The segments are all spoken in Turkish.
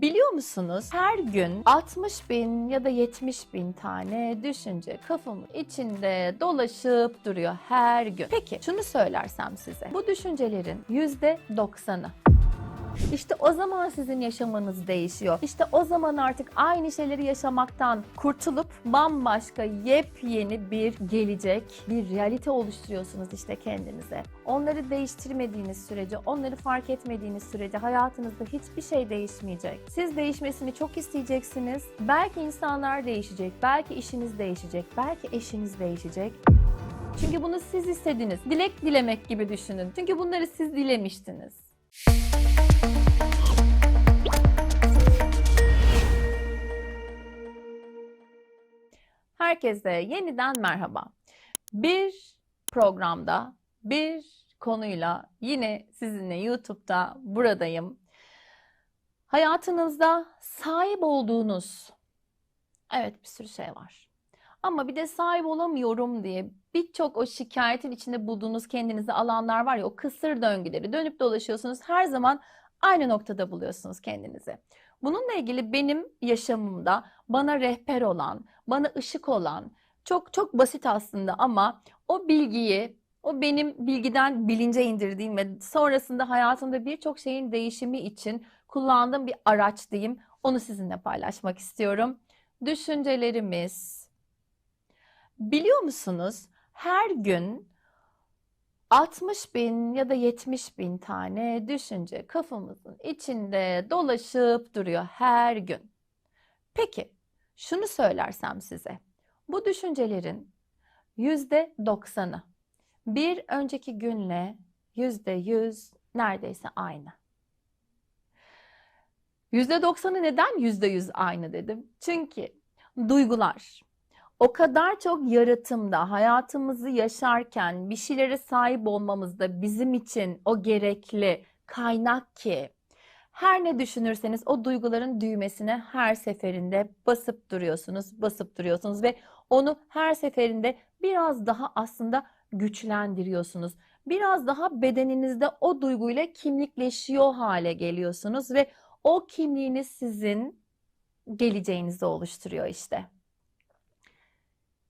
Biliyor musunuz her gün 60 bin ya da 70 bin tane düşünce kafamın içinde dolaşıp duruyor her gün. Peki şunu söylersem size bu düşüncelerin %90'ı işte o zaman sizin yaşamınız değişiyor. İşte o zaman artık aynı şeyleri yaşamaktan kurtulup bambaşka yepyeni bir gelecek, bir realite oluşturuyorsunuz işte kendinize. Onları değiştirmediğiniz sürece, onları fark etmediğiniz sürece hayatınızda hiçbir şey değişmeyecek. Siz değişmesini çok isteyeceksiniz. Belki insanlar değişecek, belki işiniz değişecek, belki eşiniz değişecek. Çünkü bunu siz istediniz. Dilek dilemek gibi düşünün. Çünkü bunları siz dilemiştiniz. Herkese yeniden merhaba. Bir programda, bir konuyla yine sizinle YouTube'da buradayım. Hayatınızda sahip olduğunuz, evet bir sürü şey var. Ama bir de sahip olamıyorum diye birçok o şikayetin içinde bulduğunuz kendinizi alanlar var ya o kısır döngüleri dönüp dolaşıyorsunuz her zaman aynı noktada buluyorsunuz kendinizi. Bununla ilgili benim yaşamımda bana rehber olan, bana ışık olan, çok çok basit aslında ama o bilgiyi, o benim bilgiden bilince indirdiğim ve sonrasında hayatımda birçok şeyin değişimi için kullandığım bir araç diyeyim. Onu sizinle paylaşmak istiyorum. Düşüncelerimiz. Biliyor musunuz? Her gün 60 bin ya da 70 bin tane düşünce kafamızın içinde dolaşıp duruyor her gün. Peki şunu söylersem size. Bu düşüncelerin %90'ı bir önceki günle %100 neredeyse aynı. %90'ı neden %100 aynı dedim? Çünkü duygular, o kadar çok yaratımda hayatımızı yaşarken bir şeylere sahip olmamızda bizim için o gerekli kaynak ki her ne düşünürseniz o duyguların düğmesine her seferinde basıp duruyorsunuz, basıp duruyorsunuz ve onu her seferinde biraz daha aslında güçlendiriyorsunuz. Biraz daha bedeninizde o duyguyla kimlikleşiyor hale geliyorsunuz ve o kimliğiniz sizin geleceğinizi oluşturuyor işte.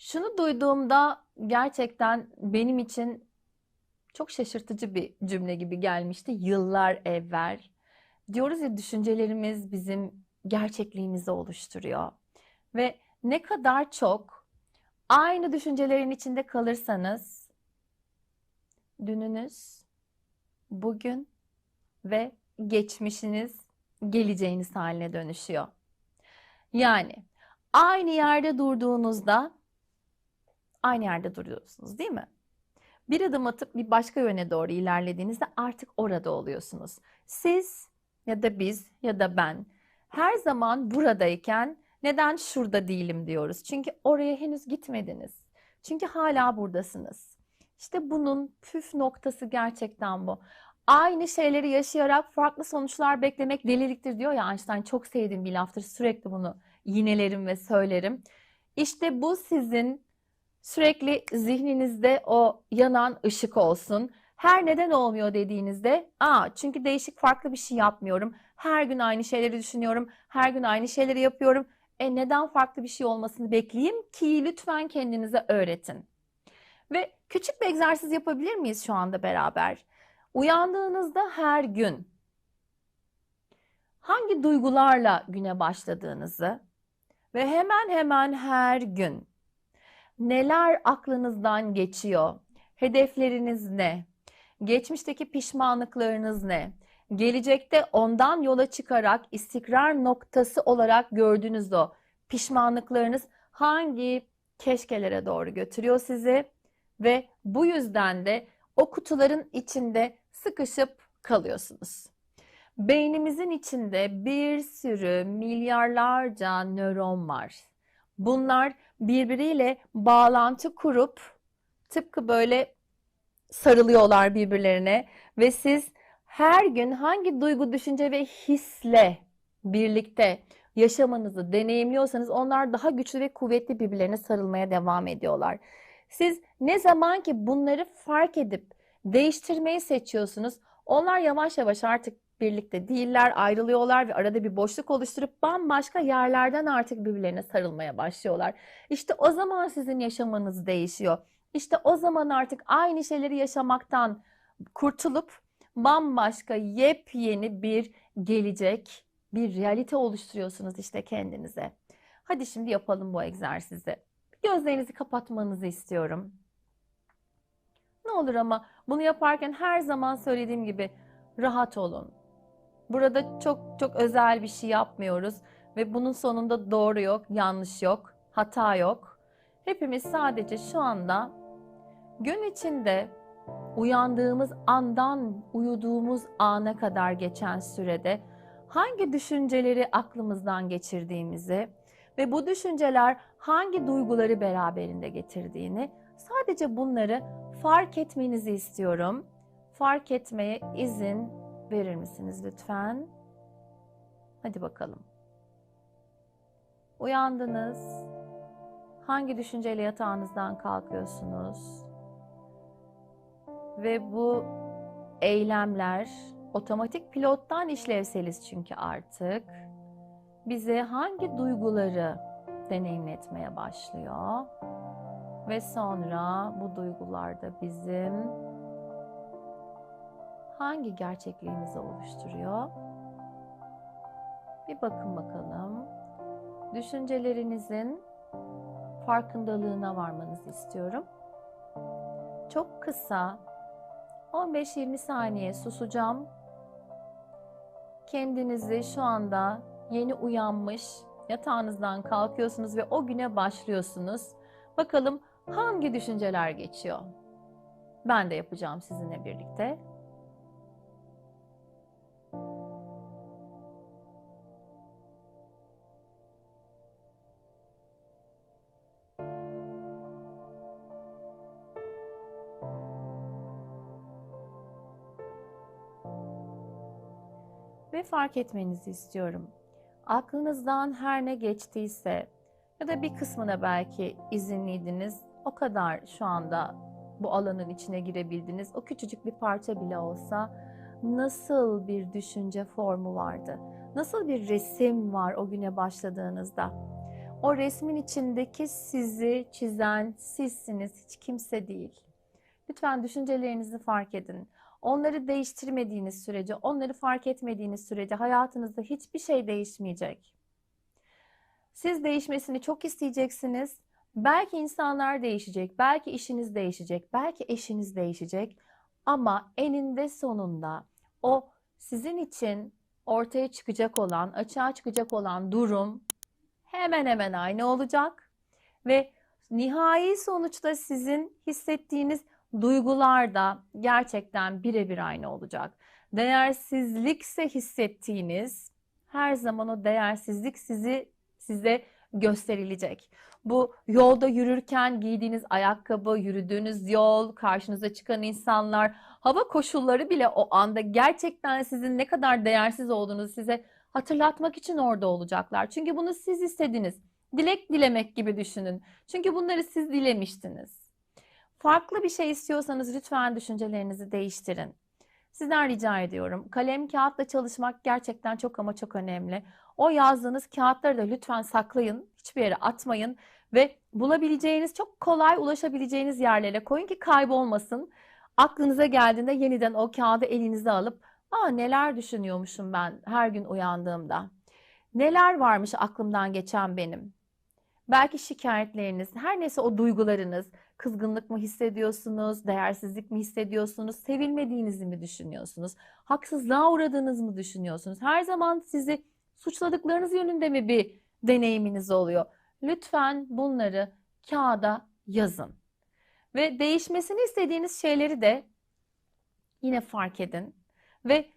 Şunu duyduğumda gerçekten benim için çok şaşırtıcı bir cümle gibi gelmişti yıllar evvel. Diyoruz ya düşüncelerimiz bizim gerçekliğimizi oluşturuyor. Ve ne kadar çok aynı düşüncelerin içinde kalırsanız dününüz, bugün ve geçmişiniz geleceğiniz haline dönüşüyor. Yani aynı yerde durduğunuzda aynı yerde duruyorsunuz değil mi? Bir adım atıp bir başka yöne doğru ilerlediğinizde artık orada oluyorsunuz. Siz ya da biz ya da ben her zaman buradayken neden şurada değilim diyoruz. Çünkü oraya henüz gitmediniz. Çünkü hala buradasınız. İşte bunun püf noktası gerçekten bu. Aynı şeyleri yaşayarak farklı sonuçlar beklemek deliliktir diyor ya Einstein çok sevdiğim bir laftır. Sürekli bunu yinelerim ve söylerim. İşte bu sizin sürekli zihninizde o yanan ışık olsun. Her neden olmuyor dediğinizde, aa çünkü değişik farklı bir şey yapmıyorum. Her gün aynı şeyleri düşünüyorum. Her gün aynı şeyleri yapıyorum. E neden farklı bir şey olmasını bekleyeyim ki lütfen kendinize öğretin. Ve küçük bir egzersiz yapabilir miyiz şu anda beraber? Uyandığınızda her gün hangi duygularla güne başladığınızı ve hemen hemen her gün neler aklınızdan geçiyor? Hedefleriniz ne? Geçmişteki pişmanlıklarınız ne? Gelecekte ondan yola çıkarak istikrar noktası olarak gördüğünüz o pişmanlıklarınız hangi keşkelere doğru götürüyor sizi? Ve bu yüzden de o kutuların içinde sıkışıp kalıyorsunuz. Beynimizin içinde bir sürü milyarlarca nöron var. Bunlar birbiriyle bağlantı kurup tıpkı böyle sarılıyorlar birbirlerine ve siz her gün hangi duygu, düşünce ve hisle birlikte yaşamanızı deneyimliyorsanız onlar daha güçlü ve kuvvetli birbirlerine sarılmaya devam ediyorlar. Siz ne zaman ki bunları fark edip değiştirmeyi seçiyorsunuz, onlar yavaş yavaş artık birlikte değiller, ayrılıyorlar ve arada bir boşluk oluşturup bambaşka yerlerden artık birbirlerine sarılmaya başlıyorlar. İşte o zaman sizin yaşamanız değişiyor. İşte o zaman artık aynı şeyleri yaşamaktan kurtulup bambaşka yepyeni bir gelecek, bir realite oluşturuyorsunuz işte kendinize. Hadi şimdi yapalım bu egzersizi. Gözlerinizi kapatmanızı istiyorum. Ne olur ama bunu yaparken her zaman söylediğim gibi rahat olun. Burada çok çok özel bir şey yapmıyoruz ve bunun sonunda doğru yok, yanlış yok, hata yok. Hepimiz sadece şu anda gün içinde uyandığımız andan uyuduğumuz ana kadar geçen sürede hangi düşünceleri aklımızdan geçirdiğimizi ve bu düşünceler hangi duyguları beraberinde getirdiğini sadece bunları fark etmenizi istiyorum. Fark etmeye izin verir misiniz lütfen? Hadi bakalım. Uyandınız. Hangi düşünceyle yatağınızdan kalkıyorsunuz? Ve bu eylemler otomatik pilottan işlevseliz çünkü artık bize hangi duyguları deneyimletmeye başlıyor ve sonra bu duygularda bizim hangi gerçekliğimizi oluşturuyor? Bir bakın bakalım. Düşüncelerinizin farkındalığına varmanızı istiyorum. Çok kısa 15-20 saniye susacağım. Kendinizi şu anda yeni uyanmış, yatağınızdan kalkıyorsunuz ve o güne başlıyorsunuz. Bakalım hangi düşünceler geçiyor? Ben de yapacağım sizinle birlikte. Fark etmenizi istiyorum. Aklınızdan her ne geçtiyse ya da bir kısmına belki izinliydiniz. O kadar şu anda bu alanın içine girebildiniz. O küçücük bir parça bile olsa nasıl bir düşünce formu vardı? Nasıl bir resim var o güne başladığınızda? O resmin içindeki sizi çizen sizsiniz, hiç kimse değil. Lütfen düşüncelerinizi fark edin. Onları değiştirmediğiniz sürece, onları fark etmediğiniz sürece hayatınızda hiçbir şey değişmeyecek. Siz değişmesini çok isteyeceksiniz. Belki insanlar değişecek, belki işiniz değişecek, belki eşiniz değişecek. Ama eninde sonunda o sizin için ortaya çıkacak olan, açığa çıkacak olan durum hemen hemen aynı olacak. Ve nihai sonuçta sizin hissettiğiniz duygular da gerçekten birebir aynı olacak. Değersizlikse hissettiğiniz her zaman o değersizlik sizi size gösterilecek. Bu yolda yürürken giydiğiniz ayakkabı, yürüdüğünüz yol, karşınıza çıkan insanlar, hava koşulları bile o anda gerçekten sizin ne kadar değersiz olduğunuzu size hatırlatmak için orada olacaklar. Çünkü bunu siz istediniz. Dilek dilemek gibi düşünün. Çünkü bunları siz dilemiştiniz. Farklı bir şey istiyorsanız lütfen düşüncelerinizi değiştirin. Sizden rica ediyorum. Kalem kağıtla çalışmak gerçekten çok ama çok önemli. O yazdığınız kağıtları da lütfen saklayın. Hiçbir yere atmayın ve bulabileceğiniz çok kolay ulaşabileceğiniz yerlere koyun ki kaybolmasın. Aklınıza geldiğinde yeniden o kağıdı elinize alıp Aa neler düşünüyormuşum ben her gün uyandığımda. Neler varmış aklımdan geçen benim. Belki şikayetleriniz, her neyse o duygularınız, kızgınlık mı hissediyorsunuz, değersizlik mi hissediyorsunuz, sevilmediğinizi mi düşünüyorsunuz, haksızlığa uğradığınızı mı düşünüyorsunuz? Her zaman sizi suçladıklarınız yönünde mi bir deneyiminiz oluyor? Lütfen bunları kağıda yazın. Ve değişmesini istediğiniz şeyleri de yine fark edin ve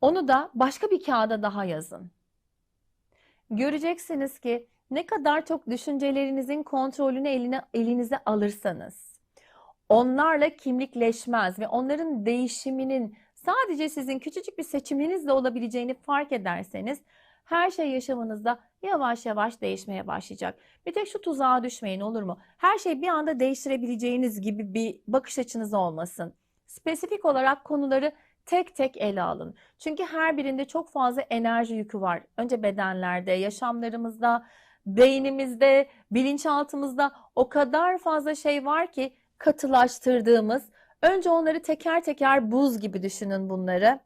onu da başka bir kağıda daha yazın. Göreceksiniz ki ne kadar çok düşüncelerinizin kontrolünü eline, elinize alırsanız, onlarla kimlikleşmez ve onların değişiminin sadece sizin küçücük bir seçiminizle olabileceğini fark ederseniz, her şey yaşamınızda yavaş yavaş değişmeye başlayacak. Bir tek şu tuzağa düşmeyin olur mu? Her şey bir anda değiştirebileceğiniz gibi bir bakış açınız olmasın. Spesifik olarak konuları tek tek ele alın. Çünkü her birinde çok fazla enerji yükü var. Önce bedenlerde, yaşamlarımızda, beynimizde, bilinçaltımızda o kadar fazla şey var ki katılaştırdığımız. Önce onları teker teker buz gibi düşünün bunları.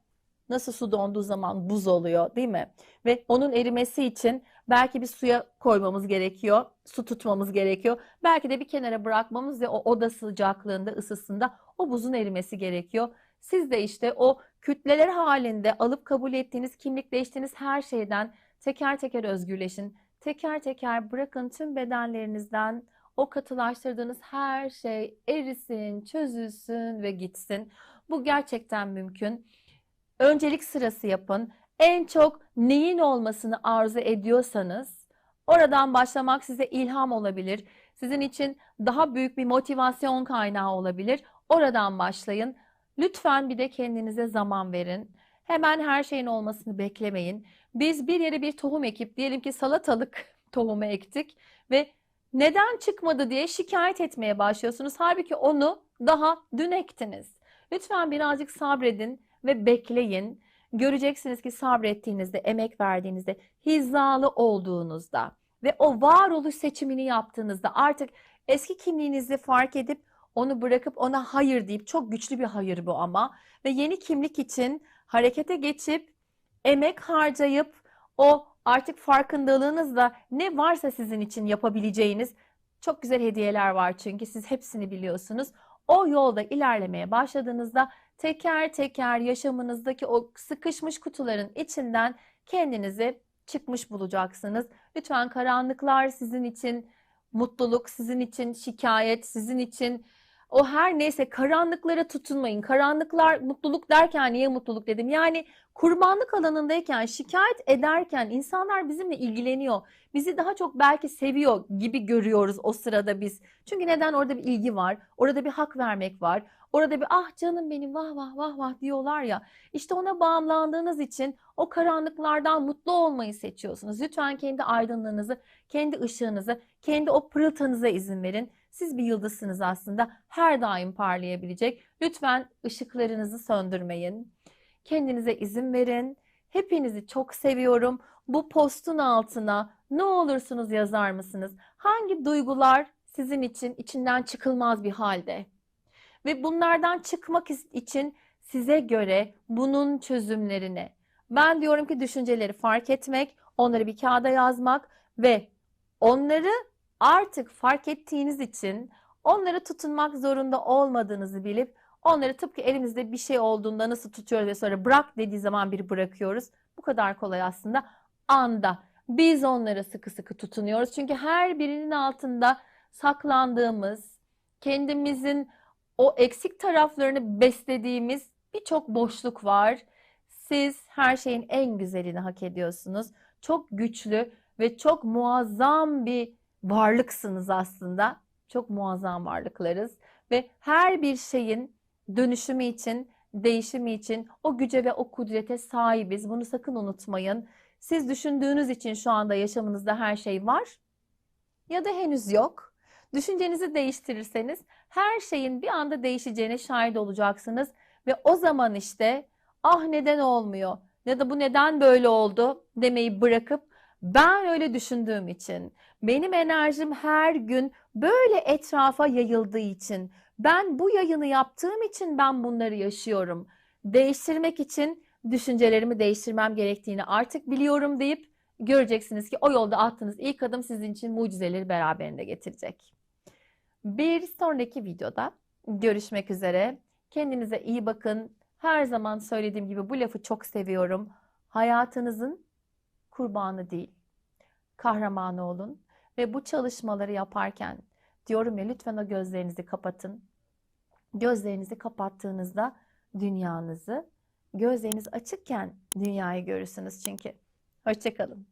Nasıl su donduğu zaman buz oluyor, değil mi? Ve onun erimesi için belki bir suya koymamız gerekiyor, su tutmamız gerekiyor. Belki de bir kenara bırakmamız ve o oda sıcaklığında, ısısında o buzun erimesi gerekiyor. Siz de işte o kütleler halinde alıp kabul ettiğiniz, kimlikleştiğiniz her şeyden teker teker özgürleşin. Teker teker bırakın tüm bedenlerinizden o katılaştırdığınız her şey erisin, çözülsün ve gitsin. Bu gerçekten mümkün. Öncelik sırası yapın. En çok neyin olmasını arzu ediyorsanız oradan başlamak size ilham olabilir. Sizin için daha büyük bir motivasyon kaynağı olabilir. Oradan başlayın. Lütfen bir de kendinize zaman verin. Hemen her şeyin olmasını beklemeyin. Biz bir yere bir tohum ekip, diyelim ki salatalık tohumu ektik ve neden çıkmadı diye şikayet etmeye başlıyorsunuz. Halbuki onu daha dün ektiniz. Lütfen birazcık sabredin ve bekleyin. Göreceksiniz ki sabrettiğinizde, emek verdiğinizde, hizalı olduğunuzda ve o varoluş seçimini yaptığınızda artık eski kimliğinizi fark edip onu bırakıp ona hayır deyip çok güçlü bir hayır bu ama ve yeni kimlik için harekete geçip emek harcayıp o artık farkındalığınızla ne varsa sizin için yapabileceğiniz çok güzel hediyeler var çünkü siz hepsini biliyorsunuz. O yolda ilerlemeye başladığınızda teker teker yaşamınızdaki o sıkışmış kutuların içinden kendinizi çıkmış bulacaksınız. Lütfen karanlıklar sizin için mutluluk, sizin için şikayet, sizin için o her neyse karanlıklara tutunmayın. Karanlıklar mutluluk derken niye mutluluk dedim? Yani kurbanlık alanındayken, şikayet ederken insanlar bizimle ilgileniyor. Bizi daha çok belki seviyor gibi görüyoruz o sırada biz. Çünkü neden orada bir ilgi var, orada bir hak vermek var. Orada bir ah canım benim vah vah vah vah diyorlar ya. İşte ona bağımlandığınız için o karanlıklardan mutlu olmayı seçiyorsunuz. Lütfen kendi aydınlığınızı, kendi ışığınızı, kendi o pırıltanıza izin verin. Siz bir yıldızsınız aslında. Her daim parlayabilecek. Lütfen ışıklarınızı söndürmeyin. Kendinize izin verin. Hepinizi çok seviyorum. Bu postun altına ne olursunuz yazar mısınız? Hangi duygular sizin için içinden çıkılmaz bir halde? Ve bunlardan çıkmak için size göre bunun çözümlerini. Ben diyorum ki düşünceleri fark etmek, onları bir kağıda yazmak ve onları artık fark ettiğiniz için onları tutunmak zorunda olmadığınızı bilip onları tıpkı elimizde bir şey olduğunda nasıl tutuyoruz ve sonra bırak dediği zaman bir bırakıyoruz. Bu kadar kolay aslında anda. Biz onlara sıkı sıkı tutunuyoruz. Çünkü her birinin altında saklandığımız, kendimizin o eksik taraflarını beslediğimiz birçok boşluk var. Siz her şeyin en güzelini hak ediyorsunuz. Çok güçlü ve çok muazzam bir varlıksınız aslında. Çok muazzam varlıklarız ve her bir şeyin dönüşümü için, değişimi için o güce ve o kudrete sahibiz. Bunu sakın unutmayın. Siz düşündüğünüz için şu anda yaşamınızda her şey var ya da henüz yok. Düşüncenizi değiştirirseniz her şeyin bir anda değişeceğine şahit olacaksınız ve o zaman işte ah neden olmuyor ya da bu neden böyle oldu demeyi bırakıp ben öyle düşündüğüm için, benim enerjim her gün böyle etrafa yayıldığı için, ben bu yayını yaptığım için ben bunları yaşıyorum. Değiştirmek için düşüncelerimi değiştirmem gerektiğini artık biliyorum deyip göreceksiniz ki o yolda attığınız ilk adım sizin için mucizeleri beraberinde getirecek. Bir sonraki videoda görüşmek üzere. Kendinize iyi bakın. Her zaman söylediğim gibi bu lafı çok seviyorum. Hayatınızın kurbanı değil, kahramanı olun ve bu çalışmaları yaparken diyorum ya lütfen o gözlerinizi kapatın. Gözlerinizi kapattığınızda dünyanızı, gözleriniz açıkken dünyayı görürsünüz çünkü. Hoşçakalın.